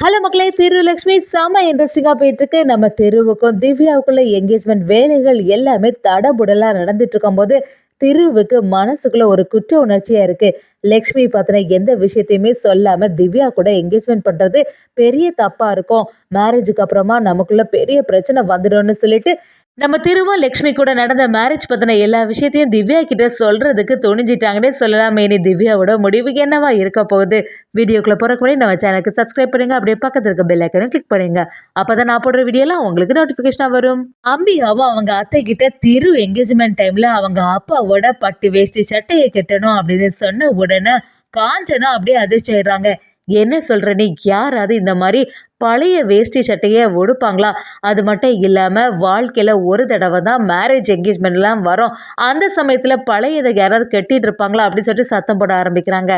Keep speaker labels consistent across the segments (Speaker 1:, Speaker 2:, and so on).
Speaker 1: Hello மக்களே திருலக்ஷ்மி செம இன்ட்ரெஸ்டிங்காக போயிட்டுருக்கு. நம்ம தெருவுக்கும் திவ்யாவுக்குள்ள என்கேஜ்மெண்ட் வேலைகள் எல்லாமே தடபுடலாக நடந்துட்டு இருக்கும்போது திருவுக்கு மனசுக்குள்ள ஒரு குற்ற உணர்ச்சியாக இருக்குது லக்ஷ்மி பற்றின எந்த விஷயத்தையுமே சொல்லாமல் திவ்யா கூட என்கேஜ்மெண்ட் பண்ணுறது பெரிய தப்பாக இருக்கும். மேரேஜுக்கு அப்புறமா நமக்குள்ள பெரிய பிரச்சனை வந்துடும்னு சொல்லிட்டு நம்ம திரும்ப லக்ஷ்மி கூட நடந்த மேரேஜ் பற்றின எல்லா விஷயத்தையும் திவ்யா கிட்ட சொல்கிறதுக்கு துணிஞ்சிட்டாங்கன்னே சொல்லலாமே. இனி திவ்யாவோட முடிவு என்னவா இருக்க போகுது? வீடியோக்குள்ளே போகிறக்கு முன்னாடி நம்ம சேனலுக்கு சப்ஸ்கிரைப் பண்ணுங்க. அப்படியே பக்கத்தில் இருக்க பெல் ஐக்கனும் கிளிக் பண்ணுங்க. அப்போ தான் நான் போடுற வீடியோலாம் உங்களுக்கு நோட்டிஃபிகேஷனாக வரும். அம்பியாவும் அவங்க அத்தை கிட்ட திரு என்கேஜ்மெண்ட் டைமில் அவங்க அப்பாவோட பட்டு வேஷ்டி சட்டையை கட்டணும் அப்படின்னு சொன்ன உடனே காஞ்சனா அப்படியே அதிர்ச்சி ஆயிடுறாங்க. என்ன சொல்கிற நீ? யாராவது இந்த மாதிரி பழைய வேஷ்டி சட்டையை உடுப்பாங்களா? அது மட்டும் இல்லாமல் வாழ்க்கையில் ஒரு தடவை தான் மேரேஜ் என்கேஜ்மெண்ட்லாம் வரும். அந்த சமயத்தில் பழையதை யாராவது கட்டிகிட்டு இருப்பாங்களா? அப்படின்னு சொல்லிட்டு சத்தம் போட ஆரம்பிக்கிறாங்க.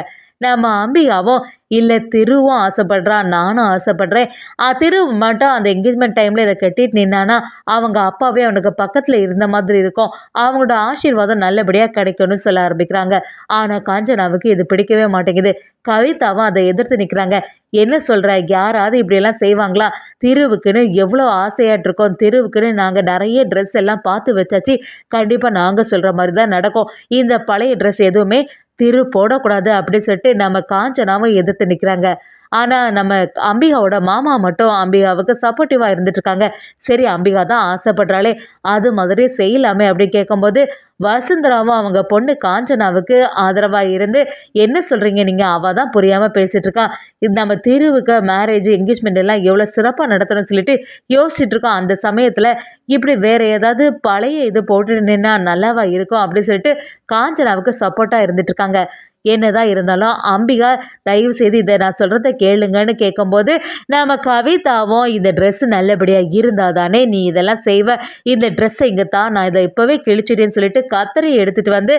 Speaker 1: நம்ம அம்பிகாவும் இல்லை திருவும் ஆசைப்படுறா நானும் ஆசைப்படுறேன். திரு மட்டும் அந்த என்கேஜ்மெண்ட் டைமில் இதை கட்டிட்டு நின்னானா அவங்க அப்பாவே அவனுக்கு பக்கத்தில் இருந்த மாதிரி இருக்கும். அவங்களோட ஆசீர்வாதம் நல்லபடியாக கிடைக்கும்னு சொல்ல ஆரம்பிக்கிறாங்க. ஆனால் காஞ்சனாவுக்கு இது பிடிக்கவே மாட்டேங்குது. கவிதாவும் அதை எதிர்த்து நிற்கிறாங்க என்ன சொல்கிற யாராவது இப்படியெல்லாம் செய்வாங்களா? திருவுக்குன்னு எவ்வளோ ஆசையாட்டு இருக்கோம். திருவுக்குன்னு நாங்கள் நிறைய ட்ரெஸ் எல்லாம் பார்த்து வச்சாச்சு. கண்டிப்பாக நாங்கள் சொல்கிற மாதிரி தான் நடக்கும். இந்த பழைய ட்ரெஸ் எதுவுமே திரு போடக்கூடாது அப்படின்னு சொல்லிட்டு நம்ம காஞ்சனாவும் எதிர்த்து நிற்கிறாங்க ஆனால் நம்ம அம்பிகாவோட மாமா மட்டும் அம்பிகாவுக்கு சப்போர்ட்டிவாக இருந்துட்டுருக்காங்க. சரி அம்பிகா தான் ஆசைப்படுறாளே அது மாதிரி செய்யலாமே அப்படின்னு கேட்கும்போது வசுந்தராவும் அவங்க பொண்ணு காஞ்சனாவுக்கு ஆதரவாக இருந்து என்ன சொல்கிறீங்க நீங்கள் அவள் தான் புரியாமல் பேசிகிட்டு இருக்கா இது நம்ம தீர்வுக்கு மேரேஜ் என்கேஜ்மெண்ட் எல்லாம் எவ்வளோ சிறப்பாக நடத்தணும்னு சொல்லிட்டு யோசிச்சுட்டு இருக்கோம் அந்த சமயத்தில் இப்படி வேறு ஏதாவது பழைய இது போட்டு நின்னா நல்லாவா இருக்கும் அப்படின்னு சொல்லிட்டு காஞ்சனாவுக்கு சப்போர்ட்டாக இருந்துட்டுருக்காங்க. என்னதான் இருந்தாலும் அம்பிகா தயவு செய்து இதை நான் சொல்கிறத கேளுங்கன்னு கேட்கும்போது நம்ம கவிதாவும் இந்த ட்ரெஸ்ஸு நல்லபடியாக இருந்தால் தானே நீ இதெல்லாம் செய்வ? இந்த ட்ரெஸ்ஸை இங்கே தான் நான் இதை இப்போவே கிழிச்சிட்டேன்னு சொல்லிட்டு கத்தரி எடுத்துகிட்டு வந்து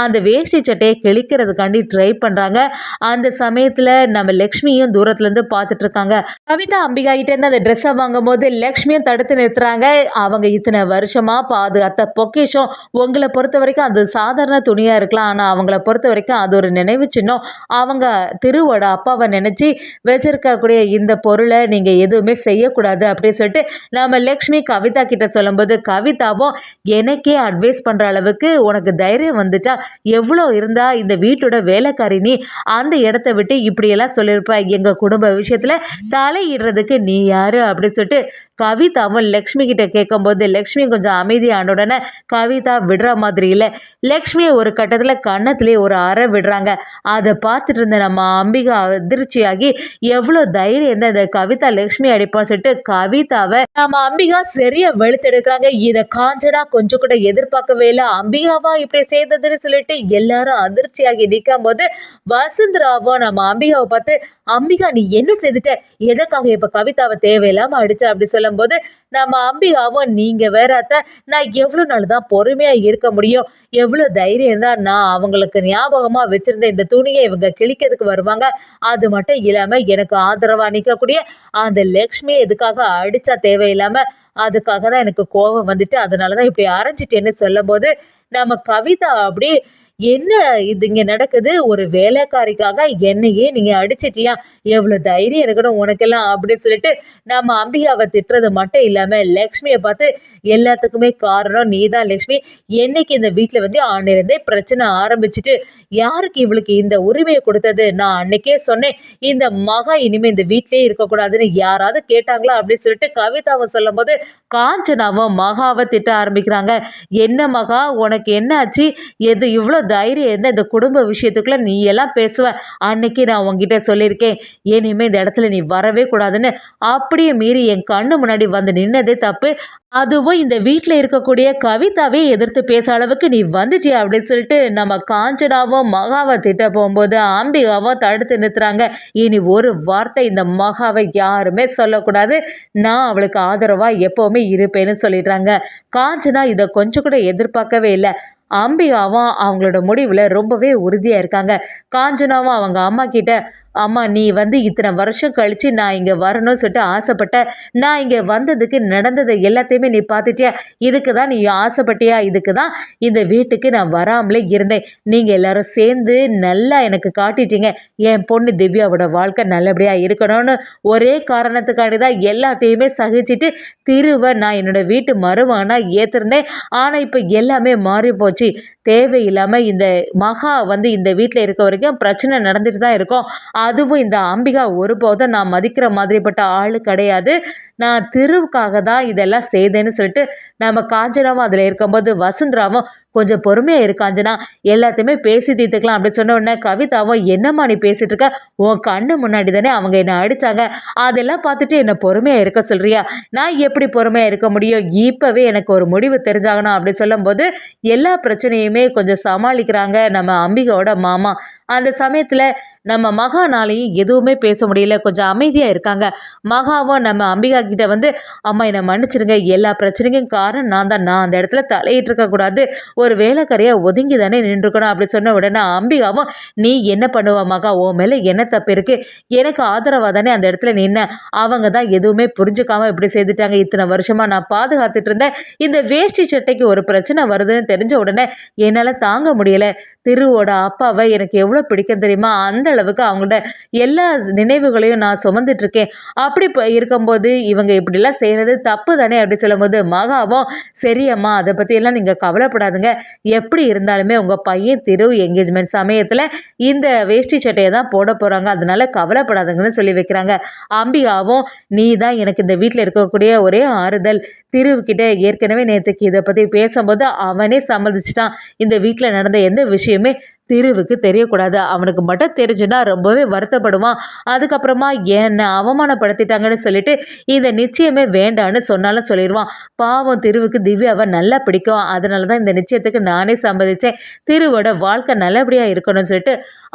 Speaker 1: அந்த வேஷ்டி சட்டையை கிழிக்கிறதுக்காண்டி ட்ரை பண்ணுறாங்க அந்த சமயத்தில் நம்ம லக்ஷ்மியும் தூரத்துலேருந்து பார்த்துட்ருக்காங்க. கவிதா அம்பிகா கிட்டேருந்து அந்த ட்ரெஸ்ஸை வாங்கும் போது லக்ஷ்மியும் தடுத்து நிறுத்துறாங்க. அவங்க இத்தனை வருஷமாக பாதுகாத்த பொக்கேஷம். உங்களை பொறுத்த வரைக்கும் அது சாதாரண துணியாக இருக்கலாம். ஆனால் அவங்கள பொறுத்த வரைக்கும் அது ஒரு ஒரு நினைவு சின்னம். அவங்க திருவோட அப்பாவை நினச்சி வச்சிருக்கக்கூடிய இந்த பொருளை நீங்கள் எதுவுமே செய்யக்கூடாது அப்படின்னு சொல்லிட்டு நம்ம லக்ஷ்மி கவிதா கிட்ட சொல்லும்போது கவிதாவும் எனக்கே அட்வைஸ் பண்ணுற அளவுக்கு உனக்கு தைரியம் வந்துச்சா? எவ்வளோ இருந்தால் இந்த வீட்டோட வேலைக்காரி நீ அந்த இடத்த விட்டு இப்படியெல்லாம் சொல்லியிருப்ப? எங்கள் குடும்ப விஷயத்தில் தலையிடுறதுக்கு நீ யார்? அப்படின்னு சொல்லிட்டு கவிதாவும் லக்ஷ்மி கிட்ட கேட்கும்போது லக்ஷ்மி கொஞ்சம் அமைதியான உடனே கவிதா விடுற மாதிரி இல்லை. லக்ஷ்மியை ஒரு கட்டத்தில் கன்னத்திலே ஒரு அறை விடுறாங்க. அதை பார்த்துட்டு இருந்த நம்ம அம்பிகா அதிர்ச்சியாகி எவ்வளோ தைரியம் தான் இந்த கவிதா லக்ஷ்மி அடிப்பான்னு சொல்லிட்டு கவிதாவை நம்ம அம்பிகா சரியா வெளுத்தெடுக்கிறாங்க. இதை காஞ்சனா கொஞ்சம் கூட எதிர்பார்க்கவே இல்லை. அம்பிகாவா இப்படி செய்ததுன்னு சொல்லிட்டு எல்லாரும் அதிர்ச்சியாகி நிற்கும் போது வசுந்தராவும் நம்ம அம்பிகாவை பார்த்து அம்பிகா நீ என்ன செய்துட்ட? எதுக்காக இப்போ கவிதாவை தேவையில்லாமல் அடிச்ச? அப்படி சொல்லும்போது நம்ம அம்பிகாவும் நீங்கள் வேற நான் எவ்வளோ நாள் தான் பொறுமையாக இருக்க முடியும்? எவ்வளோ தைரியம் தான் நான் அவங்களுக்கு ஞாபகமாக வச்சுருந்த இந்த துணியை இவங்க கிழிக்கிறதுக்கு வருவாங்க? அது மட்டும் இல்லாமல் எனக்கு ஆதரவாக நிற்கக்கூடிய அந்த லக்ஷ்மி எதுக்காக அடித்தா தேவையில்லாமல் அதுக்காக தான் எனக்கு கோபம் வந்துட்டு அதனால தான் இப்படி அரைஞ்சிட்டேன்னு சொல்லும்போது நம்ம கவிதா அப்படி என்ன இது இங்கே நடக்குது? ஒரு வேலைக்காரிக்காக என்னையே நீங்கள் அடிச்சிட்டியா? எவ்வளோ தைரியம் இருக்கணும் உனக்கெல்லாம் அப்படின்னு சொல்லிட்டு நம்ம அம்பிகாவை திட்டுறது மட்டும் இல்லாமல் லக்ஷ்மியை பார்த்து எல்லாத்துக்குமே காரணம் நீ தான் லக்ஷ்மி. என்னைக்கு இந்த வீட்டில் வந்து ஆண்டிருந்தே பிரச்சனை ஆரம்பிச்சுட்டு யாருக்கு இவளுக்கு இந்த உரிமையை கொடுத்தது? நான் அன்னைக்கே சொன்னேன் இந்த மகா இனிமேல் இந்த வீட்டிலே இருக்கக்கூடாதுன்னு யாராவது கேட்டாங்களா அப்படின்னு சொல்லிட்டு கவிதாவை சொல்லும்போது காஞ்சனாவும் மகாவை திட்ட ஆரம்பிக்கிறாங்க. என்ன மகா உனக்கு என்ன ஆச்சு எது இவ்வளோ தைரியம் இருந்தால் இந்த குடும்ப விஷயத்துக்குள்ளே நீ எல்லாம் பேசுவ. அன்னைக்கு நான் உங்ககிட்ட சொல்லியிருக்கேன் இனிமேல் இந்த இடத்துல நீ வரவே கூடாதுன்னு. அப்படியே மீறி என் கண்ணு முன்னாடி வந்து நின்னதே தப்பு. அதுவும் இந்த வீட்டில் இருக்கக்கூடிய கவிதாவே எதிர்த்து பேச அளவுக்கு நீ வந்துச்சு அப்படின்னு சொல்லிட்டு நம்ம காஞ்சனாவும் மகாவை திட்ட போகும்போது அம்பிகாவோ தடுத்து நிறுத்துறாங்க. இனி ஒரு வார்த்தை இந்த மகாவை யாருமே சொல்லக்கூடாது. நான் அவளுக்கு ஆதரவாக எப்போவுமே இருப்பேன்னு சொல்லிடுறாங்க. காஞ்சனா இதை கொஞ்சம் கூட எதிர்பார்க்கவே இல்லை. அம்பிகாவும் அவங்களோட முடிவில் ரொம்பவே உறுதியாக இருக்காங்க. காஞ்சனாவும் அவங்க அம்மா கிட்ட அம்மா நீ வந்து இத்தனை வருஷம் கழித்து நான் இங்கே வரணும்னு சொல்லிட்டு ஆசைப்பட்ட நான் இங்கே வந்ததுக்கு நடந்ததை எல்லாத்தையுமே நீ பார்த்துட்டியா? இதுக்கு தான் நீ ஆசைப்பட்டியா? இதுக்கு தான் இந்த வீட்டுக்கு நான் வராமலே இருந்தேன். நீங்கள் எல்லாரும் சேர்ந்து நல்லா எனக்கு காட்டிட்டீங்க. என் பொண்ணு திவ்யாவோட வாழ்க்கை நல்லபடியாக இருக்கணும்னு ஒரே காரணத்துக்காண்டி தான் எல்லாத்தையுமே சகிச்சுட்டு திருவ நான் என்னோட வீட்டு மருமகனாக ஏற்றிருந்தேன் ஆனால் இப்போ எல்லாமே மாறி போச்சு. தேவையில்லாமல் இந்த மகா வந்து இந்த வீட்டில் இருக்க வரைக்கும் பிரச்சனை நடந்துட்டு தான் இருக்கும். அதுவும் இந்த அம்பிகா ஒருபோதும் நான் மதிக்கிற மாதிரிப்பட்ட ஆள் கிடையாது. நான் திருவுக்காக தான் இதெல்லாம் செய்தேன்னு சொல்லிட்டு நம்ம காஞ்சனாவும் அதில் இருக்கும்போது வசுந்தராவும் கொஞ்சம் பொறுமையாக இருக்காஞ்சனா எல்லாத்தையுமே பேசி தீர்த்துக்கலாம் அப்படின்னு சொன்ன உடனே கவிதாவும் என்னம்மா நீ பேசிகிட்டு இருக்க? உன் கண்ணு முன்னாடி தானே அவங்க என்னை அடித்தாங்க அதெல்லாம் பார்த்துட்டு என்னை பொறுமையாக இருக்க சொல்கிறியா நான் எப்படி பொறுமையாக இருக்க முடியும்? இப்போவே எனக்கு ஒரு முடிவு தெரிஞ்சாகணும். அப்படின்னு சொல்லும்போது எல்லா பிரச்சனையுமே கொஞ்சம் சமாளிக்கிறாங்க நம்ம அம்பிகாவோட மாமா. அந்த சமயத்தில் நம்ம மகானாலையும் எதுவுமே பேச முடியல. கொஞ்சம் அமைதியாக இருக்காங்க. மகாவும் நம்ம அம்பிகா கிட்ட வந்து அம்மா என்னை மன்னிச்சிருங்க. எல்லா பிரச்சனைக்கும் காரணம் நான் தான். நான் அந்த இடத்துல தலையிட்டு இருக்கக்கூடாது ஒரு வேலைக்காரியாக ஒதுங்கி தானே நின்றுக்கணும். அப்படி சொன்ன உடனே அம்பிகாவும் நீ என்ன பண்ணுவ மகா? ஓ மேலே என்ன தப்பு இருக்குது எனக்கு ஆதரவாக தானே அந்த இடத்துல நின்ன? அவங்க தான் எதுவுமே புரிஞ்சுக்காமல் இப்படி செய்துட்டாங்க. இத்தனை வருஷமாக நான் பாதுகாத்துட்டு இருந்தேன். இந்த வேஷ்டி சட்டைக்கு ஒரு பிரச்சனை வருதுன்னு தெரிஞ்ச உடனே என்னால் தாங்க முடியலை. திருவோட அப்பாவை எனக்கு எவ்வளோ பிடிக்கும் தெரியுமா? அந்த அளவுக்கு அவங்கள்ட்ட எல்லா நினைவுகளையும் நான் சுமந்துட்டுருக்கேன் அப்படி இப்போ இருக்கும்போது இவங்க இப்படிலாம் செய்கிறது தப்பு தானே அப்படி சொல்லும்போது மகாவும் சரியம்மா அதை பற்றியெல்லாம் நீங்கள் கவலைப்படாதுங்க. எப்படி இருந்தாலுமே உங்கள் பையன் திரு என்கேஜ்மெண்ட் சமயத்தில் இந்த வேஷ்டி சட்டையை தான் போட போகிறாங்க அதனால கவலைப்படாதுங்கன்னு சொல்லி வைக்கிறாங்க. அம்பிகாவும் நீ தான் எனக்கு இந்த வீட்டில் இருக்கக்கூடிய ஒரே ஆறுதல். திருவுக்கிட்ட ஏற்கனவே நேற்றுக்கு இதை பற்றி பேசும்போது அவனே சம்மதிச்சிட்டான். இந்த வீட்டில் நடந்த எந்த விஷயமே திருவுக்கு தெரியக்கூடாது. அவனுக்கு மட்டும் தெரிஞ்சுன்னா ரொம்பவே வருத்தப்படுவான். அதுக்கப்புறமா என்னை அவமானப்படுத்திட்டாங்கன்னு சொல்லிட்டு இந்த நிச்சயமே வேண்டான்னு சொன்னாலும் சொல்லிடுவான் பாவம் திருவுக்கு திவ்யாவை நல்லா பிடிக்கும். அதனால தான் இந்த நிச்சயத்துக்கு நானே சம்மதித்தேன் திருவோட வாழ்க்கை நல்லபடியாக இருக்கணும்னு சொல்லிட்டு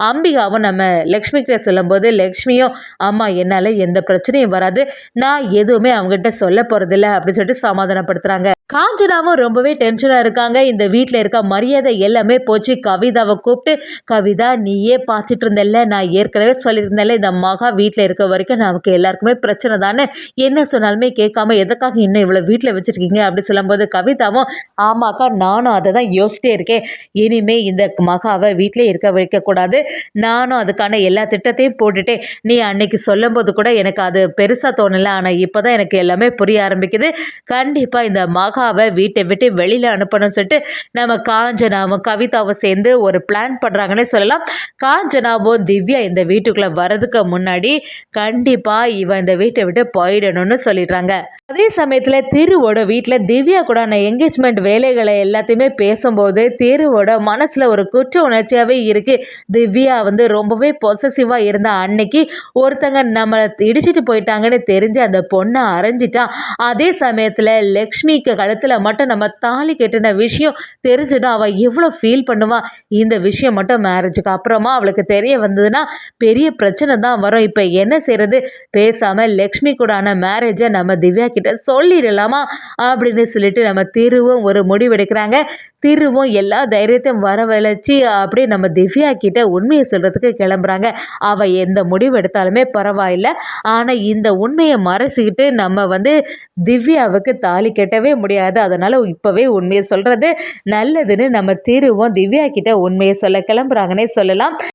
Speaker 1: அம்பிகாவும் நம்ம லக்ஷ்மி கிட்ட சொல்லும்போது லக்ஷ்மியும் அம்மா என்னால் எந்த பிரச்சனையும் வராது. நான் எதுவுமே அவங்ககிட்ட சொல்ல போகிறதில்ல அப்படின்னு சொல்லிட்டு சமாதானப்படுத்துகிறாங்க காஞ்சனாவும் ரொம்பவே டென்ஷனாக இருக்காங்க. இந்த வீட்டில் இருக்க மரியாதை எல்லாமே போச்சு. கவிதாவை கூப்பிட்டு கவிதா நீயே பார்த்துட்டு இருந்தல்ல? நான் ஏற்கனவே சொல்லியிருந்தேன்ல இந்த மகா வீட்டில் இருக்க வரைக்கும் நமக்கு எல்லாருக்குமே பிரச்சனை தானே? என்ன சொன்னாலுமே கேட்காம எதுக்காக இன்னும் இவ்வளோ வீட்டில் வச்சுருக்கீங்க? அப்படி சொல்லும்போது கவிதாவும் ஆமாக்கா நானும் அதை தான் யோசிச்சிட்டே இருக்கேன். இனிமே இந்த மகாவை வீட்டிலே இருக்க வைக்கக்கூடாது நானும் அதுக்கான எல்லா திட்டத்தையும் போட்டுட்டேன். நீ அன்னைக்கு சொல்லும்போது கூட எனக்கு அது பெருசாக தோணலை. ஆனால் இப்போ தான் எனக்கு எல்லாமே புரிய ஆரம்பிக்குது. கண்டிப்பாக இந்த மகா மகாவை வீட்டை விட்டு வெளியில் அனுப்பணும்னு சொல்லிட்டு நம்ம காஞ்சனாவும் கவிதாவும் சேர்ந்து ஒரு பிளான் பண்ணுறாங்கன்னே சொல்லலாம். காஞ்சனாவும் திவ்யா இந்த வீட்டுக்குள்ளே வர்றதுக்கு முன்னாடி கண்டிப்பாக இவன் இந்த வீட்டை விட்டு போயிடணும்னு சொல்லிடுறாங்க. அதே சமயத்தில் திருவோட வீட்டில் திவ்யா கூட நான் என்கேஜ்மெண்ட் வேலைகளை எல்லாத்தையுமே பேசும்போது திருவோட மனசில் ஒரு குற்ற உணர்ச்சியாகவே இருக்குது திவ்யா வந்து ரொம்பவே பொசசிவாக இருந்த அன்னைக்கு ஒருத்தங்க நம்மளை இடிச்சிட்டு போயிட்டாங்கன்னு தெரிஞ்சு அந்த பொண்ணை அரைஞ்சிட்டா. அதே சமயத்தில் லக்ஷ்மிக்கு கழுத்தில் மட்டும் நம்ம தாலி கட்டின விஷயம் தெரிஞ்சுட்டு அவள் எவ்வளோ ஃபீல் பண்ணுவாள் இந்த விஷயம் மட்டும் மேரேஜுக்கு அப்புறமா அவளுக்கு தெரிய வந்ததுன்னா பெரிய பிரச்சனை தான் வரும். இப்போ என்ன செய்கிறது பேசாமல் லக்ஷ்மி கூடான மேரேஜை நம்ம திவ்யா கிட்ட சொல்லிடலாமா? அப்படின்னு சொல்லிட்டு நம்ம திருவும் ஒரு முடிவெடுக்கிறாங்க திருவும் எல்லா தைரியத்தையும் வரவழைச்சி அப்படியே நம்ம திவ்யா கிட்ட உண்மையை சொல்கிறதுக்கு கிளம்புறாங்க. அவள் எந்த முடிவு எடுத்தாலுமே பரவாயில்லை. ஆனால் இந்த உண்மையை மறைச்சிக்கிட்டு நம்ம வந்து திவ்யாவுக்கு தாலி கட்டவே முடியாது. அதனால் இப்போவே உண்மையை சொல்கிறது நல்லதுன்னு நம்ம திருவும் திவ்யா கிட்ட உண்மையை சொல்ல கிளம்புறாங்கன்னே சொல்லலாம்.